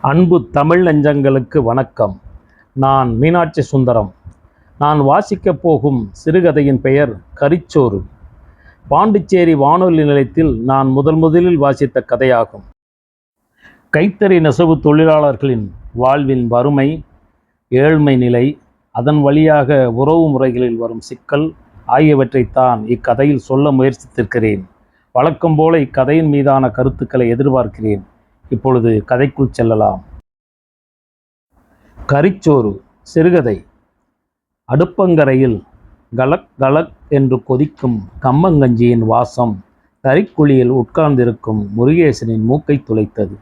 அன்பு தமிழ் நெஞ்சங்களுக்கு வணக்கம். நான் மீனாட்சி சுந்தரம். நான் வாசிக்கப் போகும் சிறுகதையின் பெயர் கரிச்சோறு. பாண்டிச்சேரி வானொலி நிலையத்தில் நான் முதல் முதலில் வாசித்த கதையாகும். கைத்தறி நெசவு தொழிலாளர்களின் வாழ்வின் வறுமை ஏழ்மை நிலை அதன் வழியாக உறவு முறைகளில் வரும் சிக்கல் ஆகியவற்றைத்தான் இக்கதையில் சொல்ல முயற்சித்திருக்கிறேன். வழக்கம் போல இக்கதையின் மீதான கருத்துக்களை எதிர்பார்க்கிறேன். இப்பொழுது கதைக்குள் செல்லலாம். கரிச்சோறு சிறுகதை. அடுப்பங்கரையில் கலக் கலக் என்று கொதிக்கும் கம்மங்கஞ்சியின் வாசம் தறிக்குழியில் உட்கார்ந்திருக்கும் முருகேசனின் மூக்கை துளைத்தது.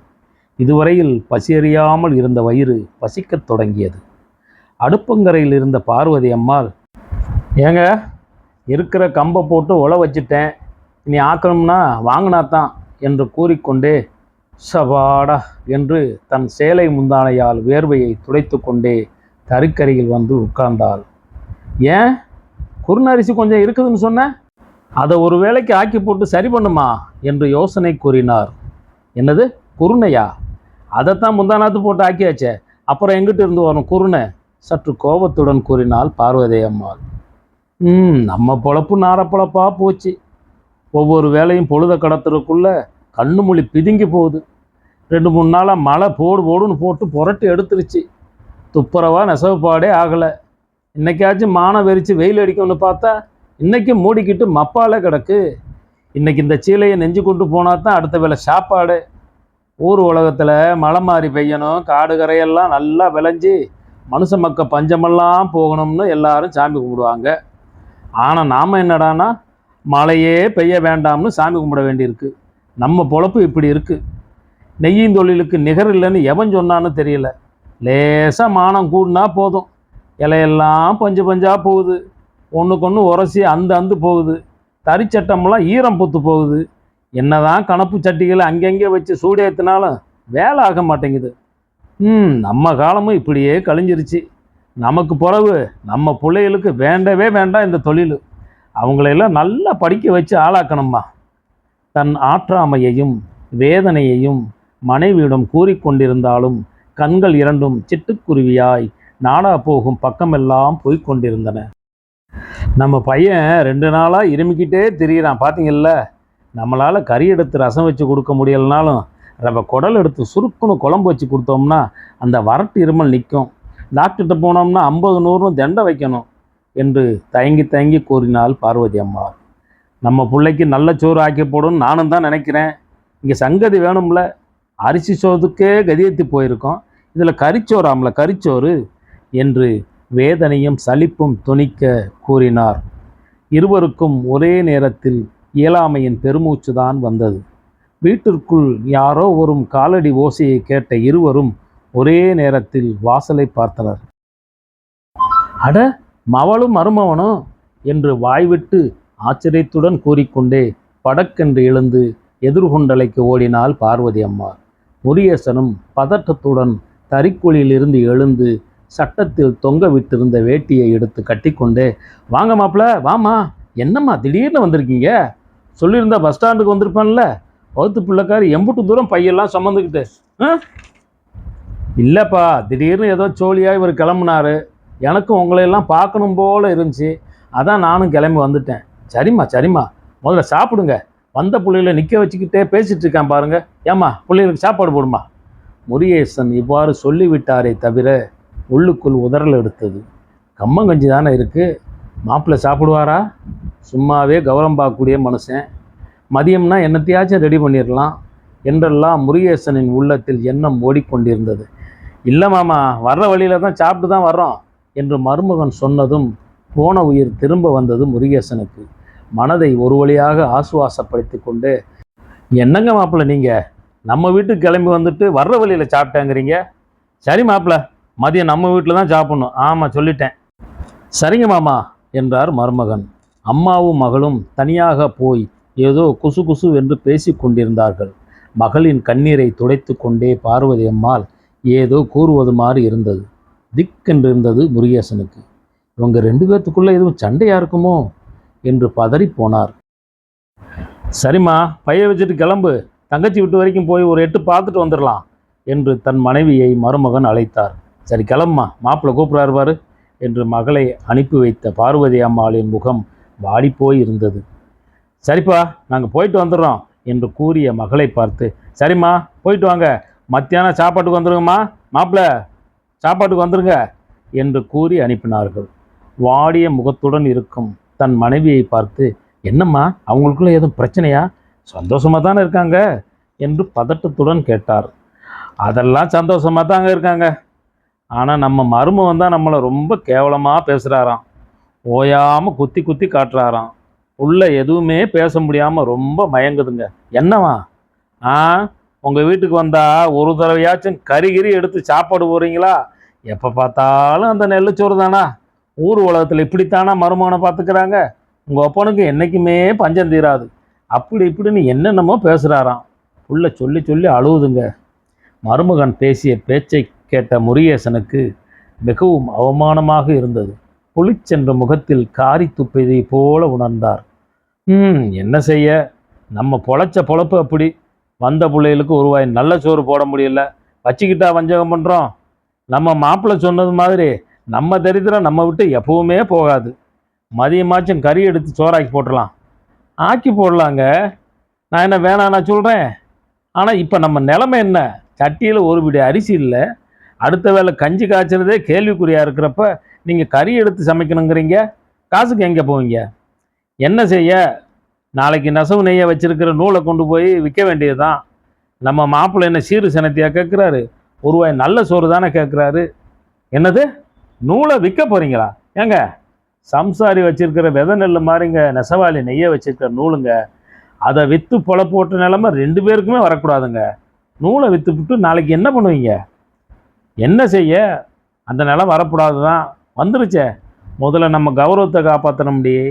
இதுவரையில் பசியறியாமல் இருந்த வயிறு பசிக்கத் தொடங்கியது. அடுப்பங்கரையில் இருந்த பார்வதி அம்மாள் ஏங்க இருக்கிற கம்பை போட்டு உழ வச்சிட்டேன். நீ ஆக்கணும்னா வாங்கினாத்தான் என்று கூறிக்கொண்டே சபாடா என்று தன் சேலை முந்தானையால் வேர்வையை துடைத்து கொண்டே தருக்கரையில் வந்து உட்கார்ந்தாள். ஏன்? குறுநரிசி கொஞ்சம் இருக்குதுன்னு சொன்ன? அதை ஒரு வேளைக்கு ஆக்கி போட்டு சரி பண்ணுமா? என்று யோசனை கூறினார். என்னது? குருணையா அதைத்தான் முந்தானாத்து போட்டு ஆக்கியாச்சே. அப்புறம் எங்கிட்டு இருந்து வரும் குருணை சற்று கோபத்துடன் கூறினாள் பார்வதி அம்மாள். ம் நம்ம பொழப்பு நாரப்பழப்பாக போச்சு. ஒவ்வொரு வேலையும் பொழுத கடத்துறதுக்குள்ள கண்ணு மொழி பிதுங்கி போகுது. ரெண்டு மூணு நாளாக மழை போடு போடுன்னு போட்டு புரட்டி எடுத்துருச்சு. துப்புரவா நெசவுப்பாடே ஆகலை. இன்னைக்காச்சும் மானம் வெறிச்சு வெயில் அடிக்கும்னு பார்த்தா இன்றைக்கும் மூடிக்கிட்டு மப்பாலே கிடக்கு. இன்றைக்கி இந்த சீலையை நெஞ்சு கொண்டு போனால் தான் அடுத்த வேலை சாப்பாடு. ஊர் உலகத்தில் மழை மாறி பெய்யணும் காடு கரையெல்லாம் நல்லா விளைஞ்சி மனுஷ மக்க பஞ்சமெல்லாம் போகணும்னு எல்லாரும் சாமி கும்பிடுவாங்க. ஆனால் நாம் என்னடான்னா மழையே பெய்ய வேண்டாம்னு சாமி கும்பிட வேண்டியிருக்கு. நம்ம பொழப்பு இப்படி இருக்குது நெய்யும் தொழிலுக்கு நிகர் இல்லைன்னு எவன் சொன்னான்னு தெரியல. லேசாக மானம் கூடினா போதும். இலையெல்லாம் பஞ்சு பஞ்சாக போகுது. ஒன்றுக்கு ஒன்று உரசி அந்த அந்து போகுது. தறிச்சட்டம்லாம் ஈரம் பொத்து போகுது. என்னதான் கணப்பு சட்டிகளை அங்கங்கே வச்சு சூடேத்தினாலும் வேலை ஆக மாட்டேங்குது. ம் நம்ம காலமும் இப்படியே கழிஞ்சிருச்சு. நமக்கு பிறகு நம்ம பிள்ளைகளுக்கு வேண்டவே வேண்டாம் இந்த தொழில். அவங்களையெல்லாம் நல்லா படிக்க வச்சு ஆளாக்கணும்மா. தன் ஆற்றாமையையும் வேதனையையும் மனைவியிடம் கூறிக்கொண்டிருந்தாலும் கண்கள் இரண்டும் சிட்டுக்குருவியாய் நாடா போகும் பக்கமெல்லாம் போய்க் கொண்டிருந்தன. நம்ம பையன் ரெண்டு நாளாக இருமிக்கிட்டே திரியிறான் பார்த்தீங்கல்ல நம்மளால் கறி எடுத்து ரசம் வச்சு கொடுக்க முடியலனாலும் நம்ம குடல் எடுத்து சுருக்குன்னு குழம்பு வச்சு கொடுத்தோம்னா அந்த வரட்டு இருமல் நிற்கும் டாக்டர்கிட்ட போனோம்னா ஐம்பது நூறுன்னு தண்டை வைக்கணும் என்று தயங்கி தயங்கி கூறினாள் பார்வதி அம்மா. நம்ம பிள்ளைக்கு நல்ல சோறு ஆக்கி போடும் நானும் தான் நினைக்கிறேன். இங்கே சங்கதி வேணும்ல. அரிசி சோதுக்கே கதியத்து போயிருக்கோம். இதில் கரிச்சோறாம்ல கறிச்சோறு என்று வேதனையும் சலிப்பும் துணிக்க கூறினார். இருவருக்கும் ஒரே நேரத்தில் இயலாமையின் பெருமூச்சு தான் வந்தது. வீட்டிற்குள் யாரோ வரும் காலடி ஓசையை கேட்ட இருவரும் ஒரே நேரத்தில் வாசலை பார்த்தனர். அட மவளும் மருமவனும் என்று வாய்விட்டு ஆச்சரியத்துடன் கூறிக்கொண்டே படக்கென்று எழுந்து எதிர்கொண்டலைக்கு ஓடினாள் பார்வதி அம்மா. முருகேசனும் பதட்டத்துடன் தறிக்குழியிலிருந்து எழுந்து சட்டத்தில் தொங்க விட்டிருந்த வேட்டியை எடுத்து கட்டிக்கொண்டே வாங்க மாப்பிள்ள வாமா என்னம்மா திடீர்னு வந்திருக்கீங்க? சொல்லியிருந்தா பஸ் ஸ்டாண்டுக்கு வந்திருப்பேன்ல. வகுத்து பிள்ளைக்காரி எம்புட்டு தூரம் பையெல்லாம் சுமந்துக்கிட்டு. ஆ? இல்லைப்பா திடீர்னு ஏதோ சோழியாக இவர் கிளம்புனாரு. எனக்கும் உங்களையெல்லாம் பார்க்கணும் போல இருந்துச்சு. அதான் நானும் கிளம்பி வந்துட்டேன். சரிம்மா சரிம்மா. முதல்ல சாப்பிடுங்க. வந்த பிள்ளைகளை நிற்க வச்சுக்கிட்டே பேசிகிட்டு இருக்கான் பாருங்கள் ஏம்மா பிள்ளைகளுக்கு சாப்பாடு போடுமா? முருகேசன் இவ்வாறு சொல்லிவிட்டாரே தவிர உள்ளுக்குள் உதறல் எடுத்தது. கம்மங்கஞ்சி தானே இருக்குது மாப்பிள்ளை சாப்பிடுவாரா? சும்மாவே கௌரவம் பார்க்கக்கூடிய மனுஷன். மதியம்னா என்னத்தையாச்சும் ரெடி பண்ணிடலாம் என்றெல்லாம் முருகேசனின் உள்ளத்தில் எண்ணம் ஓடிக்கொண்டிருந்தது. இல்லை மாமா வர்ற வழியில தான் சாப்பிட்டு தான் வர்றோம் என்று மருமகன் சொன்னதும் போன உயிர் திரும்ப வந்தது முருகேசனுக்கு. மனதை ஒரு வழியாக ஆசுவாசப்படுத்தி கொண்டு என்னங்க மாப்பிள்ள நீங்கள் நம்ம வீட்டுக்கு கிளம்பி வந்துட்டு வர்ற வழியில் சாப்பிட்டேங்கிறீங்க? சரி மாப்பிள்ள மதியம் நம்ம வீட்டில் தான் சாப்பிட்ணும். ஆமாம் சொல்லிட்டேன். சரிங்க மாமா என்றார் மருமகன். அம்மாவும் மகளும் தனியாக போய் ஏதோ குசு குசு என்று பேசி கொண்டிருந்தார்கள். மகளின் கண்ணீரை துடைத்து கொண்டே பார்வதி அம்மாள் ஏதோ கூறுவது மாதிரி இருந்தது. திக்கென்று இருந்தது முருகேசனுக்கு. இவங்க ரெண்டு பேர்த்துக்குள்ளே எதுவும் சண்டையாக இருக்குமோ? என்று பதறிப் போனார். சரிம்மா பைய வச்சுட்டு கிளம்பு. தங்கச்சி விட்டு வரைக்கும் போய் ஒரு எட்டு பார்த்துட்டு வந்துடலாம் என்று தன் மனைவியை மருமகன் அழைத்தார். சரி கிளம்புமா? மாப்பிள்ளை கூப்பிட்றாரு பாரு என்று மகளை அனுப்பி வைத்த பார்வதி அம்மாளின் முகம் வாடிப்போய் இருந்தது. சரிப்பா நாங்கள் போயிட்டு வந்துடுறோம் என்று கூறிய மகளை பார்த்து சரிம்மா போயிட்டு வாங்க. மத்தியானம் சாப்பாட்டுக்கு வந்துருங்கம்மா. மாப்பிள்ளை சாப்பாட்டுக்கு வந்துருங்க என்று கூறி அனுப்பினார்கள். வாடிய முகத்துடன் இருக்கும் தன் மனைவியை பார்த்து என்னம்மா அவங்களுக்குள்ள எதுவும் பிரச்சனையா? சந்தோஷமாக தானே இருக்காங்க? என்று பதட்டத்துடன் கேட்டார். அதெல்லாம் சந்தோஷமாக தாங்க இருக்காங்க. ஆனால் நம்ம மருமகன் தான் நம்மளை ரொம்ப கேவலமாக பேசுகிறாராம் ஓயாமல் குத்தி குத்தி காட்டுறாராம். உள்ள எதுவுமே பேச முடியாமல் ரொம்ப மயங்குதுங்க. என்னவா ஆ? உங்கள் வீட்டுக்கு வந்தால் ஒரு தடவையாச்சும் கறி எடுத்து சாப்பாடு போகிறீங்களா எப்போ பார்த்தாலும் அந்த நெல்லுச்சோறு தானா? ஊர் உலகத்தில் இப்படித்தானா மருமகனை பார்த்துக்கிறாங்க? உங்கள் அப்பனுக்கு என்றைக்குமே பஞ்சம் தீராது. அப்படி இப்படின்னு என்னென்னமோ பேசுகிறாராம் உள்ள சொல்லி சொல்லி அழுவுதுங்க. மருமகன் பேசிய பேச்சை கேட்ட முருகேசனுக்கு மிகவும் அவமானமாக இருந்தது. புளிச்சென்ற முகத்தில் காரி துப்பியதை போல உணர்ந்தார். ம் என்ன செய்ய? நம்ம பொழைச்ச பொழப்பு அப்படி. வந்த பிள்ளைகளுக்கு உருவாய் நல்ல சோறு போட முடியல. வச்சுக்கிட்டா வஞ்சகம் பண்ணுறோம் நம்ம மாப்பிள்ளை சொன்னது மாதிரி நம்ம தரித்திரம் நம்ம விட்டு எப்பவுமே போகாது. மதியமாச்சும் கறி எடுத்து சோறாக்கி போட்டுடலாம். ஆக்கி போடலாங்க. நான் என்ன வேணாம் நான் சொல்கிறேன் ஆனால் இப்போ நம்ம நிலமை என்ன? சட்டியில் ஒரு பிடி அரிசி இல்லை. அடுத்த வேளை கஞ்சி காய்ச்சறதே கேள்விக்குறியாக இருக்கிறப்ப நீங்கள் கறி எடுத்து சமைக்கணுங்கிறீங்க. காசுக்கு எங்கே போவீங்க? என்ன செய்ய? நாளைக்கு நெசவு நெய்ய வச்சுருக்கிற நூலை கொண்டு போய் விற்க வேண்டியது தான் நம்ம மாப்பிள்ளை என்ன சீரு சினத்தியாக கேட்குறாரு? ஒருவாய் நல்ல சோறு தானே கேட்குறாரு? என்னது? நூலை விற்க போகிறீங்களா ஏங்க சம்சாரி வச்சுருக்கிற வித நெல் மாதிரிங்க நெசவாளி நெய்ய வச்சுருக்கிற நூலுங்க அதை விற்று பொழப்பு போட்ட நிலமை ரெண்டு பேருக்குமே வரக்கூடாதுங்க. நூலை விற்றுப்புட்டு நாளைக்கு என்ன பண்ணுவீங்க? என்ன செய்ய? அந்த நிலம் வரக்கூடாது தான் வந்துருச்சே. முதல்ல நம்ம கௌரவத்தை காப்பாற்றணும் முடியே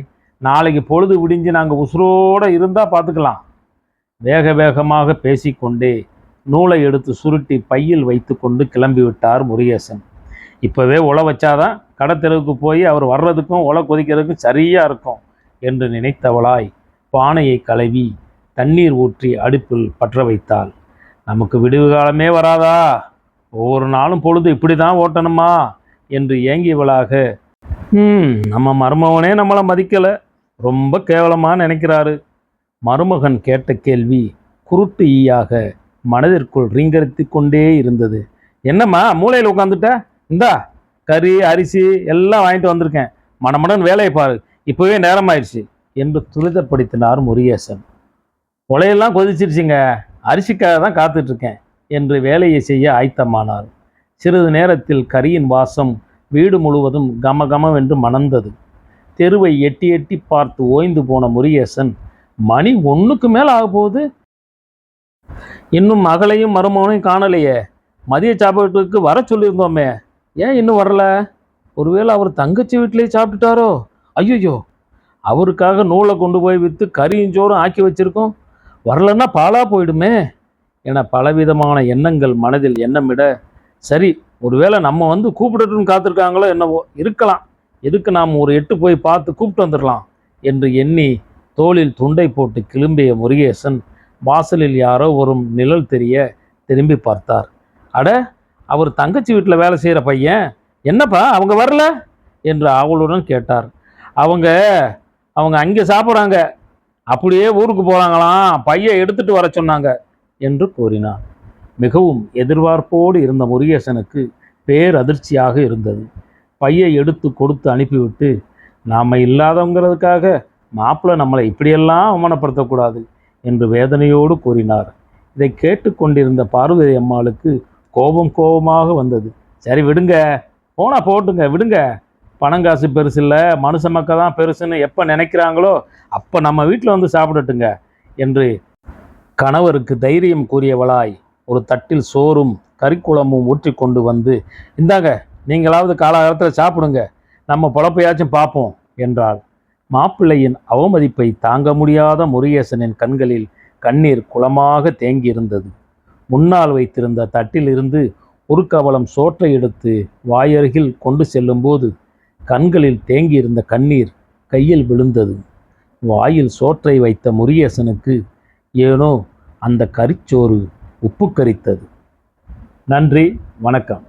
நாளைக்கு பொழுது விடிஞ்சு நாங்கள் உசுரோடு இருந்தால் பார்த்துக்கலாம் வேக வேகமாக பேசிக்கொண்டே நூலை எடுத்து சுருட்டி பையில் வைத்துக்கொண்டு கொண்டு கிளம்பிவிட்டார் முருகேசன். இப்போவே உழ வச்சாதான் கடத்தெருவுக்கு போய் அவர் வர்றதுக்கும் உலை கொதிக்கிறதுக்கும் சரியாக இருக்கும் என்று நினைத்தவளாய் பானையை கழுவி தண்ணீர் ஊற்றி அடுப்பில் பற்ற வைத்தாள். நமக்கு விடுவு காலமே வராதா? ஒவ்வொரு நாளும் பொழுது இப்படி தான் ஓட்டணுமா? என்று ஏங்கியவளாக ம் நம்ம மருமவனே நம்மளை மதிக்கலை. ரொம்ப கேவலமாக நினைக்கிறாரு. மருமகன் கேட்ட கேள்வி குருட்டு ஈயாக மனதிற்குள் ரீங்கரித்து கொண்டே இருந்தது. என்னம்மா மூளையில் உட்காந்துட்ட இந்தா கறி அரிசி எல்லாம் வாங்கிட்டு வந்திருக்கேன். மனமடன் வேலையை பாரு. இப்போவே நேரமாயிடுச்சு என்று துரிதப்படுத்தினார் முருகேசன். உலையெல்லாம் கொதிச்சிருச்சுங்க. அரிசிக்காக தான் காத்துட்ருக்கேன் என்று வேலையை செய்ய ஆயத்தமானார். சிறிது நேரத்தில் கரியின் வாசம் வீடு முழுவதும் கமகமவென்று மணந்தது. தெருவை எட்டி எட்டி பார்த்து ஓய்ந்து போன முருகேசன் மணி ஒன்றுக்கு மேலே ஆக போகுது. இன்னும் மகளையும் மருமகனையும் காணலையே. மதிய சாப்பாட்டுக்கு வர சொல்லியிருந்தோமே. ஏன் இன்னும் வரல? ஒருவேளை அவர் தங்கச்சி வீட்டிலேயே சாப்பிட்டுட்டாரோ? ஐயோ அவருக்காக நூலை கொண்டு போய் விற்று கறியும் சோறும் ஆக்கி வச்சிருக்கோம். வரலன்னா பாழாக போயிடுமே என பலவிதமான எண்ணங்கள் மனதில் எண்ணமிட சரி ஒருவேளை நம்ம வந்து கூப்பிடட்டுன்னு காத்திருக்காங்களோ என்னவோ இருக்கலாம். எதுக்கு நாம் ஒரு எட்டு போய் பார்த்து கூப்பிட்டு வந்துடலாம்? என்று எண்ணி தோளில் துண்டை போட்டு கிளம்பிய முருகேசன் வாசலில் யாரோ வரும் நிழல் தெரிய திரும்பி பார்த்தார். அட அவர் தங்கச்சி வீட்டில் வேலை செய்கிற பையன்? என்னப்பா அவங்க வரல? என்று ஆவலுடன் கேட்டார். அவங்க அவங்க அங்கே சாப்பிட்றாங்க. அப்படியே ஊருக்கு போகிறாங்களாம் பையன் எடுத்துட்டு வர சொன்னாங்க என்று கூறினார். மிகவும் எதிர்பார்ப்போடு இருந்த முருகேசனுக்கு பேரதிர்ச்சியாக இருந்தது. பையை எடுத்து கொடுத்து அனுப்பிவிட்டு நாம் இல்லாதவங்கிறதுக்காக மாப்பிள்ளை நம்மளை இப்படியெல்லாம் அவமானப்படுத்தக்கூடாது என்று வேதனையோடு கூறினார். இதை கேட்டுக்கொண்டிருந்த பார்வதி அம்மாளுக்கு கோபம் கோபமாக வந்தது. சரி விடுங்க. போனா போட்டுங்க விடுங்க. பணங்காசு பெருசு இல்லை மனுஷ மக்கள் தான் பெருசுன்னு எப்போ நினைக்கிறாங்களோ அப்போ நம்ம வீட்டில் வந்து சாப்பிடட்டுங்க என்று கணவருக்கு தைரியம் கூறியவளாய் ஒரு தட்டில் சோறும் கறிக்குழம்பும் ஊற்றி கொண்டு வந்து இந்தாங்க நீங்களாவது காலகாலத்தில் சாப்பிடுங்க. நம்ம பொழப்பையாச்சும் பார்ப்போம் என்றாள். மாப்பிள்ளையின் அவமதிப்பை தாங்க முடியாத முருகேசனின் கண்களில் கண்ணீர் குளமாக தேங்கியிருந்தது. முன்னால் வைத்திருந்த தட்டிலிருந்து ஒரு கவலம் சோற்றை எடுத்து வாயருகில் கொண்டு செல்லும்போது கண்களில் தேங்கியிருந்த கண்ணீர் கையில் விழுந்தது. வாயில் சோற்றை வைத்த முருகேசனுக்கு ஏனோ அந்த கரிச்சோறு உப்பு கரித்தது நன்றி வணக்கம்.